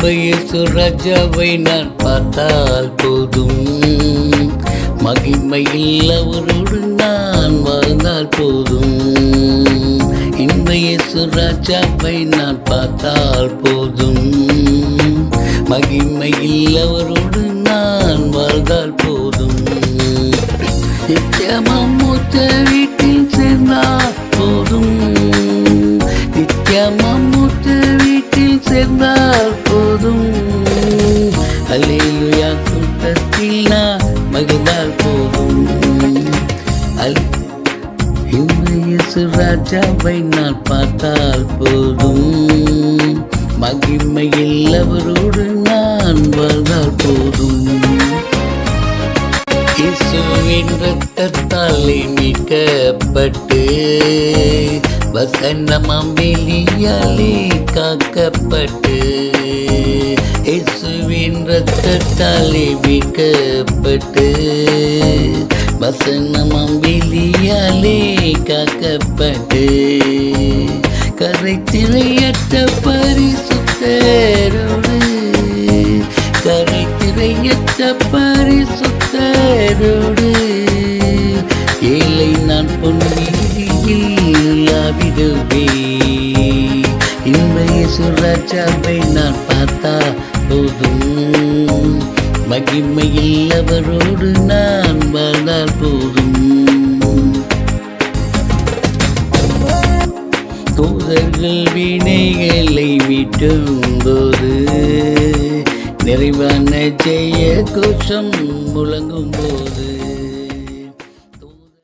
இன்பயேசு ராஜாவை நான் பார்த்தால் போதும். மகிமையில் அவரோடு நான் வாழ்ந்தால் போதும். இன்பயேசு ராஜாவை நான் பார்த்தால் போதும். மகிமையில் அவரோடு நான் வாழ்ந்தால் போதும். அல்லேலுயா கூட்டத்தில் நான் மகிழ்ந்தால் போதும். அல் இயேசு ராஜாவை நான் பார்த்தால் போதும். மகிமையில் அவரோடு நான் வாழ்ந்தால் போதும். இயேசுவின் ரத்தத்தால் நீக்கப்பட்டு வசனமாம் வெளியாலே காக்கப்பட்டு இயேசுவின் ரத்தத்தாலே மீட்கப்பட்டு வசனமம் வெளியாலே காக்கப்பட்டு கரைத்திரையற்ற பரிசுத்தரோடு கரைத்திரையற்ற பரிசுத்தரோடு ஏழை நான் பொன்னியில் இல்லாவிடுவே இன்மையை சுராஜாவை நான் பார்த்தா போதும். மகிமையில் அவரோடு நான் வாழ்ந்தால் போதும். தூதர்கள் வினைகளை விட்டும் போது நிறைவான ஜெய கோஷம் முழங்கும் போது